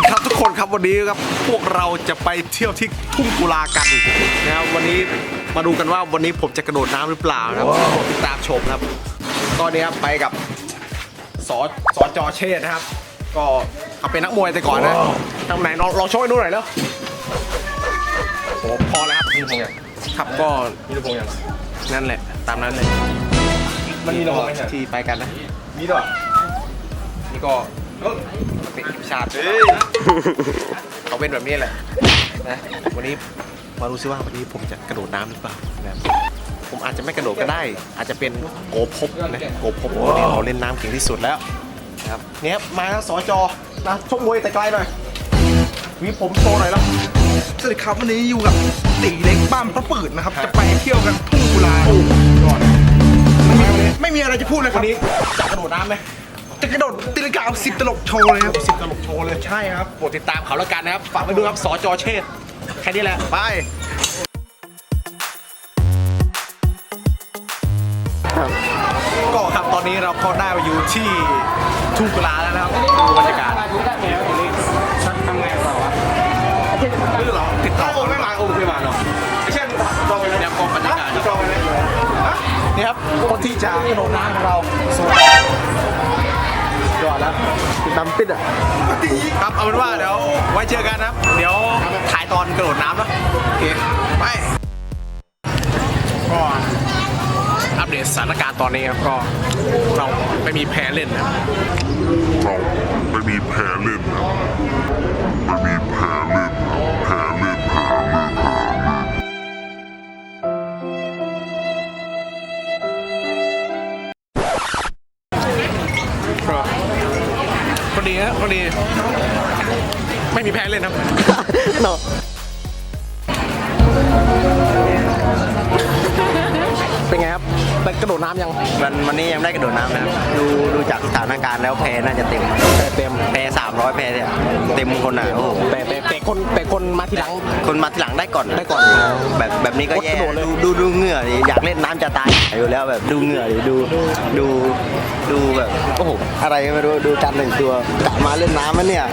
วันนี้ครับพวกเราจะไปเที่ยวที่ทุ่งกุลากันนะครับวันนี้มาดูกันว่าวันนี้ผมจะกระโดดน้ำหรือเปล่านะครับติดตามชมครับ ตอนนี้ครับไปกับสอสอจอเชษฐ์นะครับ ก็เอาเป็นนักมวยแต่ก่อนนะทำไหนลองลองโชว์ให้ดูหน่อยแล้วโหพอแล้วครับนี่พงยังครับก็นี่พงยังนั่นแหละ ตามนั้นเลยมันมีระบบไหมครับที่ไปกันนะมีด้วยนี่ก็ เป็นทีมชาติเขาเป็นแบบนี้แหละนะวันนี้มาดูซิว่าวันนี้ผมจะกระโดดน้ำหรือเปล่านะครับผมอาจจะไม่กระโดดก็ได้ อาจจะเป็นโกภพนะโกภพวันนี้เขาเล่นน้ำเก่งที่สุดแล้วนะครับเนี่ยครับมาแล้วสจนะชกมวยแต่ไกลหน่อยหวีผมโชว์หน่อยแล้วสวัสดีครับวันนี้อยู่กับตีเล็กบ้านพระปืดนะครับ จะไปเที่ยวกันทุ่งกุลาก่อนไม่มีไม่มีอะไรจะพูดเลยควัรับนนี้จะกระโดดน้ำไหม จะกระโดดตีลังกาเอาสิบตลกโชว์เลยครับสิบตลกโชว์เลยใช่ครับโปรดติดตามเขาแล้วกันนะครับฝากไปดูครับสจเชษฐ์แค่นี้แหละไปก็ครับตอนนี้เราก็ได้มาอยู่ที่ทุ่งกุลาแล้วนะครับดูบรรยากาศทำไงเราวะไม่รู้หรอติดต่อไม่มาโอ้ไม่มาเนาะไม่ใช่ลองไปแล้วเดี๋ยวกองบรรยากาศลองไปเลยนี่ครับคนที่จะโดดน้ำของเราสวยยอดแล้ว ติดตามติดอะครับเอาเป็นว่าเดี๋ยวไว้เจอกันนะครับ เดี๋ยวถ่ายตอนกระโดดน้ำเนาะโอเคไปก็อัปเดตสถานการณ์ตอนนี้ครับก็เราไม่มีแพ้เล่นนะครับเราไม่มีแพ้เล่นนะไม่มีแพ้เล่นนะแพ้เล่นแพ้เล่นแพ้เล่นก็ พอดีฮะพอดี ไม่มีแพ้เล่นครับ เนาะ ไงครับไปกระโดดน้ำยัง วันวันนี้ยังไม่ได้กระโดดน้ำนะครับดูดูจากสถานการณ์แล้วแพน่าจะเต็มแต่เต็มแพสามร้อยแพเนี่ยเต็มคนอะโอ้โหแต่แต่แต่คนแต่คนมาทีหลัง คนมาทีหลังได้ก่อนได้ก่อนแบบแบบนี้ก็แย่กดกระโดดเลย ดูดูดูเหงื่อดิอยากเล่นน้ำจะตายอยู่แล้วแบบดูเหงื่อดิดูดูดูแบบโอ้โหอะไรก็ไม่รู้ดูจันหนึ่งตัวกะมาเล่นน้ำมันเนี่ย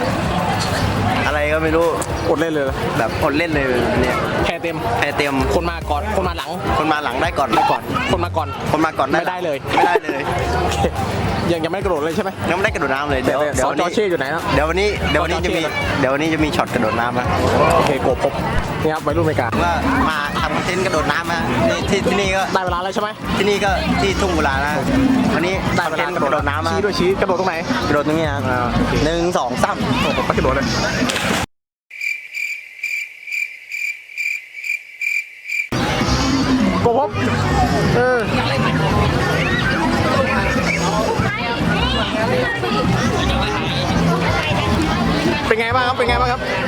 อะไรก็ไม่รู้กดเล่นเลยแบบอดเล่นเลยเนี่ยแพ้เต็มแพเต็มคนมาก่อนคนมาหลัง คนมาหลังได้ก่อนได้ก่อน คนมาก่อน คนมาก่อนไม่ได้เลย ไม่ได้เลยโอเคยังยังไม่กระโดดเลยใช่ไหมยังไม่ได้กระโดดน้ำเลยเดี๋ยวแต่เดี๋ยวสวันจนี้เช่อยู่ไหนนะเดี๋ยววันนี้เดี๋ยววันนี้สจจะมีเช่เดี๋ยววันนี้จะมีช็อตกระโดดน้ำนะโอเคโกบพบ นี่ครับวัยรุ่นอเมริกาว่ามาทำคอนเทนต์กระโดดน้ำนะที่ที่ที่นี่ก็ได้เวลาแล้วใช่ไหมที่นี่ก็ที่ทุ่งกุลานะวันนี้ได้คอนเวเทลานต์กกระระโดโดดดน้ำนะชี้ด้วยชี้กระโดดตรงไหนกระโดดตรงนี้นะอ่าหนึ่งสองสามโอ้โหไปกระโดดเลยโกพบเออเป็นไงบ้างครับเป็นไงบ้างครับก็ก็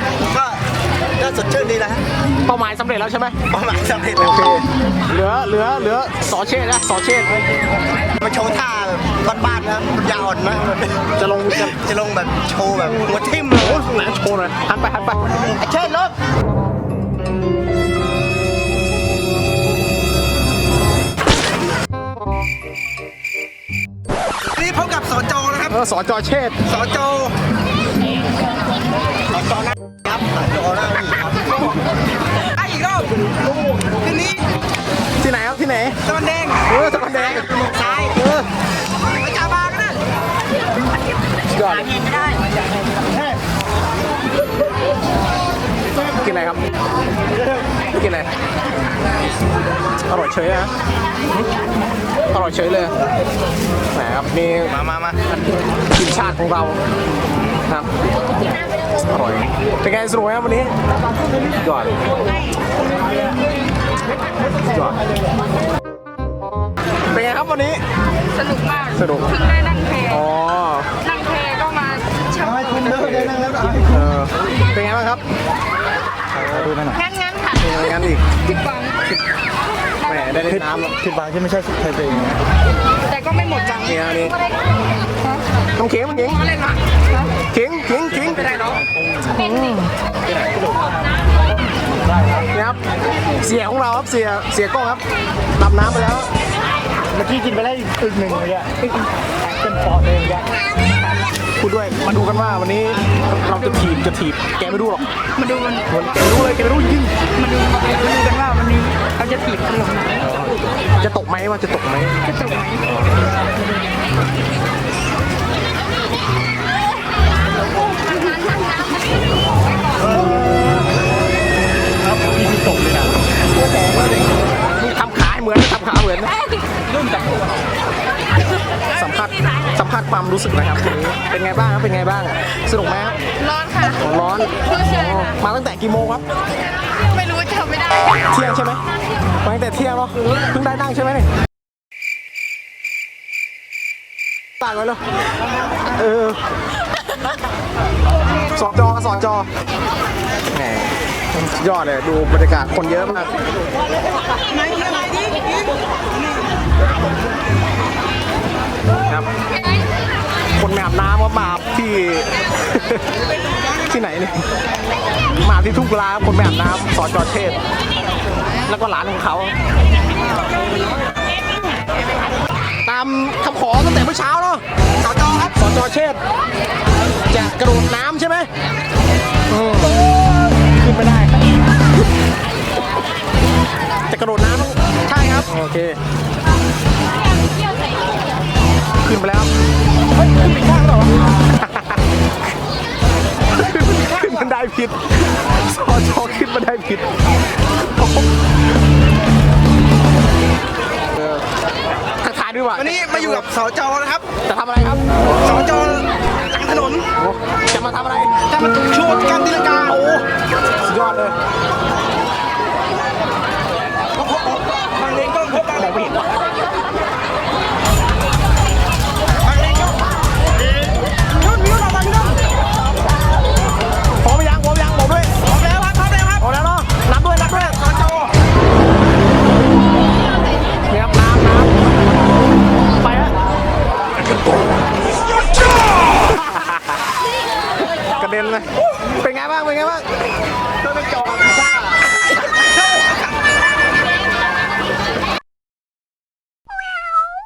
สดชื่นดีนะฮะเป้าหมายสำเร็จแล้วใช่ไหมเป้าหมายสำเร็จโอเคเหลือเหลือเหลือสอเชษนะสอเชษมาโชว์ท่าแบบบ้านๆนะปัญญาอ่อนนะจะลงจะจะลงแบบโชว์แบบหัวทิ่มเลยโอ้ยไหนโชว์หน่อยหันไปหันไปไอ้เชิดรถนี่พบกับสจนะครับ เออสอจอเชษสจครับจ ไหนครับที่ไหนตะวันแดงเออตะวันแดงซ้ายเออไปจาบากันนะยอดกินอะไรครับ กินอะไร อร่อยเฉยนะอร่อยเฉยเลยแหมครับนี่มามามาทีมชาติของเราครับอร่อยเป็นไงสนุกไหมครับวันนี้ยอด ยอดเป็นไงครับวันนี้ สนุกมากสนุก เพิ่งได้นั่งเพลอ๋อนั่งเพลก็มาเช่าเออเป็นไงบ้างครับงั้นงั้นค่ะเป็นไงงั้นอีกผิดหวังแหมได้เล่นน้ำแล้วผิดบางที่ไม่ใช่ไทยตัวเองแต่ก็ไม่หมดจังนี่นะนี่ต้องเข็งต้องเข็งอะไรมาเข็งเข็งเข็งไม่ได้หรอก ครับเสียเสียกล้องครับดำน้ำไปแล้ว เมื่อกี้กินไปได้อึกหนึ่งเลยอะเป็นปอดเลยอะพูดด้วย มาดูกันว่าวันนี้เราจะถีบจะถีบ แกไม่รู้หรอก มาดูมันมันแกรู้เลยแกไม่รู้จริงมาดูมาดูกันว่าวันนี้เขาจะถีบกันลงไหนจะตกไหมว่าจะตกไหมจะจบไหม ความรู้สึกนะครับวันนี้เป็นไงบ้างครับเป็นไงบ้างสนุกไหมครับร้อนค่ะ ร้อนเพิ่งเชิญค่ะ มาตั้งแต่กี่โมงครับไม่รู้จำไม่ได้เที่ยงใช่ไหมมาตั้งแต่เที่ยงเนาะเพิ่งได้นั่งใช่ไหมเนี่ยต่างกันเลยเออสอจอสอจอแหมสุดยอดเลยดูบรรยากาศคนเยอะมาก ครับ คนมาอาบน้ำก็มาอาบที่ ที่ไหนเนี่ยมาที่ทุ่งกุลาครับคนไปอาบน้ำสอนจอเทศ แล้วก็หลานของเขา ตามคำขอตั้งแต่เมื่อเช้าเนาะสอจอครับสอจอเชษฐ์จะกระโดดน้ำใช่ไหมอืมขึ้นไม่ได้จะกระโดดน้ำใช่ครับ โอเค ขึ้นไปแล้วเฮ้ยขึ้นไปข้างแล้วเหรอขึ้นบันไดผิดสอจอขึ้นบันไดผิดเออทักทายด้วยว่ะวันนี้มาอยู่กับสจนะครับ จะทำอะไร